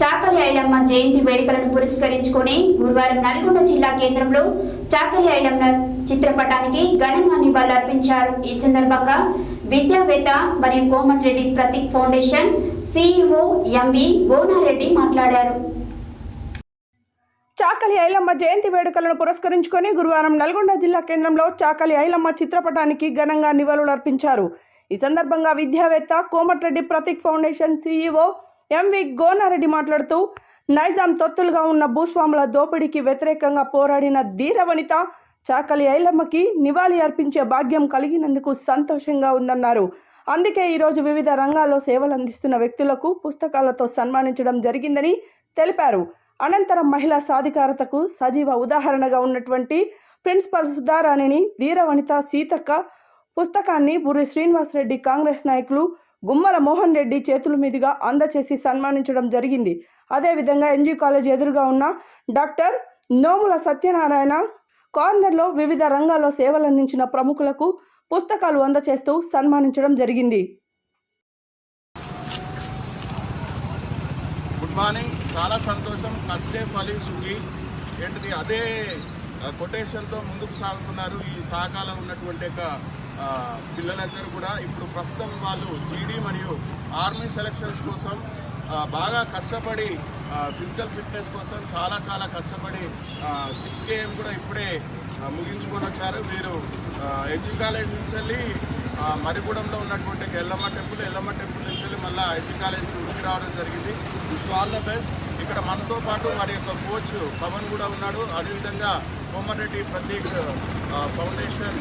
చాకలి ఐలమ్మ జయంతి వేడుకలను పురస్కరించుకొని గురువారం నల్గొండ జిల్లా కేంద్రంలో చాకలి ఐలమ్మ చిత్రపటానికి ఘనంగా నివాళులర్పించారు. ఈ సందర్భంగా విద్యావేత్త మరియు Komatireddy Prateek foundation CEO M V Gonareddy మాట్లాడారు. చాకలి ఐలమ్మ జయంతి వేడుకలను పురస్కరించుకొని గురువారం నల్గొండ జిల్లా కేంద్రంలో చాకలి ఐలమ్మ చిత్రపటానికి ఘనంగా నివాళులర్పించారు. ఈ సందర్భంగా విద్యావేత్త Komatireddy Prateek foundation CEO M V Gonareddy మాట్లాడుతూ నైజాం తొత్తులుగా ఉన్న భూస్వాముల దోపిడీకి వ్యతిరేకంగా పోరాడిన ధీర వనిత చాకలి ఐలమ్మకి నివాళి అర్పించే భాగ్యం కలిగినందుకు సంతోషంగా ఉందన్నారు. అందుకే ఈరోజు వివిధ రంగాల్లో సేవలు అందిస్తున్న వ్యక్తులకు పుస్తకాలతో సన్మానించడం జరిగిందని తెలిపారు. అనంతరం మహిళా సాధికారతకు సజీవ ఉదాహరణగా ఉన్నటువంటి ప్రిన్సిపల్ సుధారాణిని ధీరవనిత సీతక్క పుస్తకాన్ని బుర్రి శ్రీనివాసరెడ్డి కాంగ్రెస్ నాయకులు గుమ్మల మోహన్ రెడ్డి చేతుల మీదుగా అందచేసి సన్మానించడం జరిగింది. అదేవిధంగా ఎన్జీ కాలేజ్ ఎదురుగా ఉన్న డాక్టర్ నోముల సత్యనారాయణ కార్నర్లో వివిధ రంగాల్లో సేవలందించిన ప్రముఖులకు పుస్తకాలు అందచేస్తూ సన్మానించడం జరిగింది. గుడ్ మార్నింగ్ చాలా సంతోషం. కష్టే ఫలి ఏంటిది? అదే కొటేషన్తో ముందుకు సాగుతున్నారు ఈ శాఖలో ఉన్నటువంటి పిల్లలందరూ కూడా ఇప్పుడు ప్రస్తుతం వాళ్ళు జీడీ మరియు ఆర్మీ సెలక్షన్స్ కోసం బాగా కష్టపడి ఫిజికల్ ఫిట్నెస్ కోసం చాలా చాలా కష్టపడి సిక్స్ కేఎం కూడా ఇప్పుడే ముగించుకొని వచ్చారు. వీరు ఎడ్యు కాలేజ్ నుంచి వెళ్ళి మరిగూడెంలో ఉన్నటువంటి ఎల్లమ్మ టెంపుల్ ఎల్లమ్మ టెంపుల్ నుంచి వెళ్ళి మళ్ళీ ఎడ్యు కాలేజ్కి ఉడికి రావడం జరిగింది. విష్ ఆల్ ద బెస్ట్ ఇక్కడ మనతో పాటు వారి యొక్క కోచ్ పవన్ కూడా ఉన్నాడు. అదేవిధంగా కోమరెడ్డి ప్రతీక్ ఫౌండేషన్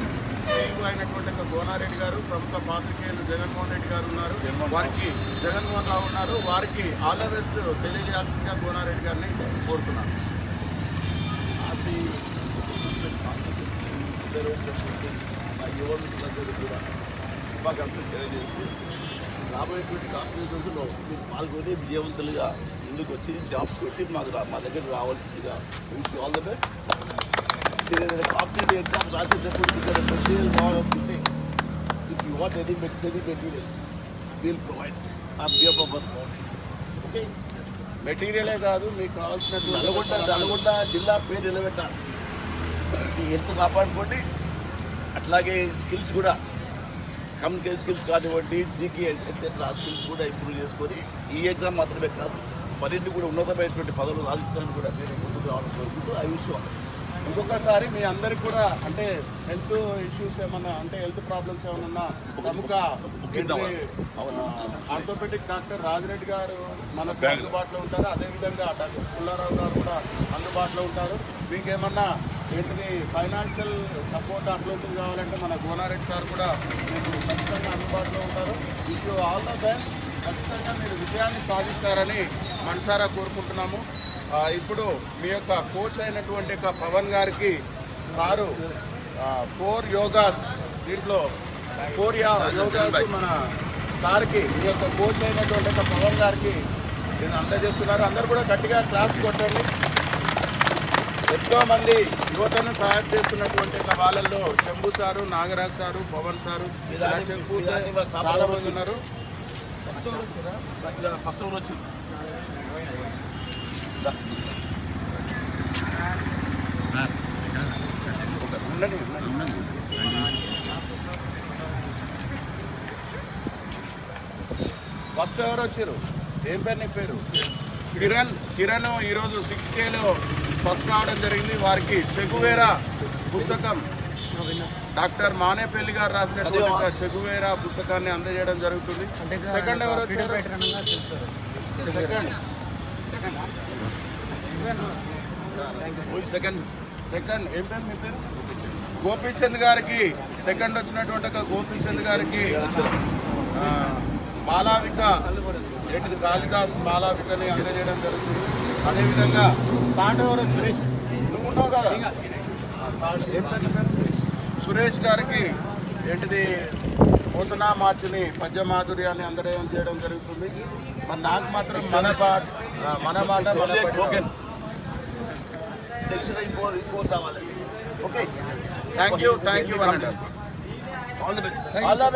CEO అయినటువంటి గోనారెడ్డి గారు ప్రముఖ పాత్రికేయులు జగన్మోహన్ రెడ్డి గారు ఉన్నారు. వారికి జగన్మోహన్ రావు ఉన్నారు. వారికి ఆల్ ద బెస్ట్ తెలియజేయాల్సిందిగా గోనారెడ్డి గారిని కోరుతున్నాను. కూడా శుభాకాంక్షలు తెలియజేసి రాబోయేటువంటి కాంపిటీషన్స్లో మీరు పాల్గొని విజయవంతులుగా ముందుకు వచ్చి జాబ్స్ కొట్టి మాకు మా దగ్గర రావాల్సిందిగా విష్ ఆల్ ద బెస్ట్ మీరు ఏదైనా కాంపిటేటివ్ ఎగ్జామ్స్ రాసేటప్పుడు ఇక్కడ మెటీరియల్ కావాలనుకుంటే if you want any material material will provide ఆ బియర్ ఓకే మెటీరియలే కాదు మీకు కావాల్సినట్టు నల్గొండ నల్గొండ జిల్లా పేరు నిలబెట్టాలి మీ హెల్త్ కాపాడుకోండి అట్లాగే స్కిల్స్ కూడా కమ్యూనికేషన్ స్కిల్స్ కానివ్వండి జీకే ఎట్సెట్రా స్కిల్స్ కూడా ఇంప్రూవ్ చేసుకొని ఈ ఎగ్జామ్ మాత్రమే కాదు మరిన్ని కూడా ఉన్నతమైనటువంటి పదవులు సాధించడానికి కూడా నేను ముందుకు రావడం కోరుకుంటూ ఐ విష్ ఇంకొకసారి మీ అందరికి కూడా అంటే హెల్త్ ఇష్యూస్ ఏమన్నా అంటే హెల్త్ ప్రాబ్లమ్స్ ఏమైనా ఉన్నా ప్రముఖ ఆర్థోపెడిక్ డాక్టర్ రాజిరెడ్డి గారు మనకు అందుబాటులో ఉంటారు. అదేవిధంగా డాక్టర్ పుల్లారావు గారు కూడా అందుబాటులో ఉంటారు. మీకు ఏమన్నా ఏంటిది ఫైనాన్షియల్ సపోర్ట్ అట్లాంటిది కావాలంటే మన గోనారెడ్డి సార్ కూడా మీకు ఖచ్చితంగా అందుబాటులో ఉంటారు. విష్ ఆల్ ద బెస్ట్ ఖచ్చితంగా మీరు విజయాన్ని సాధిస్తారని మనసారా కోరుకుంటున్నాము. ఇప్పుడు మీ యొక్క కోచ్ అయినటువంటి పవన్ గారికి సారు ఫోర్ యోగాస్ దీంట్లో ఫోర్ యా యోగాస్ మన సార్కి మీ యొక్క కోచ్ అయినటువంటి పవన్ గారికి నేను అందజేస్తున్నారు అందరు కూడా గట్టిగా క్లాస్ కొట్టండి. ఎంతో మంది యువతను సహాయం చేస్తున్నటువంటి వాళ్ళల్లో Shambhu sir Nagaraj sir Pawan sir చాలా మంది ఉన్నారు. ఫస్ట్ ఉండండి. ఫస్ట్ ఎవరు వచ్చారు? ఏం పేరు నీ పేరు? కిరణ్ కిరణ్ ఈరోజు సిక్స్ కేలో ఫస్ట్ కావడం జరిగింది. వారికి చెగువేరా పుస్తకం. డాక్టర్ మానేపల్లి గారు రాసినటువంటి ఒక చెగువేరా పుస్తకాన్ని అందజేయడం జరుగుతుంది. సెకండ్ ఎవరు వచ్చారు? సెకండ్ సెకండ్ సెకండ్ ఏం పేరు మీ పేరు? గోపీచంద్ గారికి సెకండ్ వచ్చినటువంటి ఒక గోపీచంద్ గారికి ఆ, మాలావిక ఏంటిది కాళిదాస్ మాలావికని అందజేయడం జరుగుతుంది. అదేవిధంగా పాండవరం సురేష్ నువ్వు ఉన్నావు కదా? ఏం? సురేష్ గారికి ఏంటిది పోతున్నా మార్చిని పద్యమాధుర్యాన్ని అందజేయడం చేయడం జరుగుతుంది. మరి నాకు మాత్రం మన పాట మన మాట మన టోకెన్ నెక్స్ట్ ఇంకో ఇంకో రావాలి okay thank you thank you all the best all the best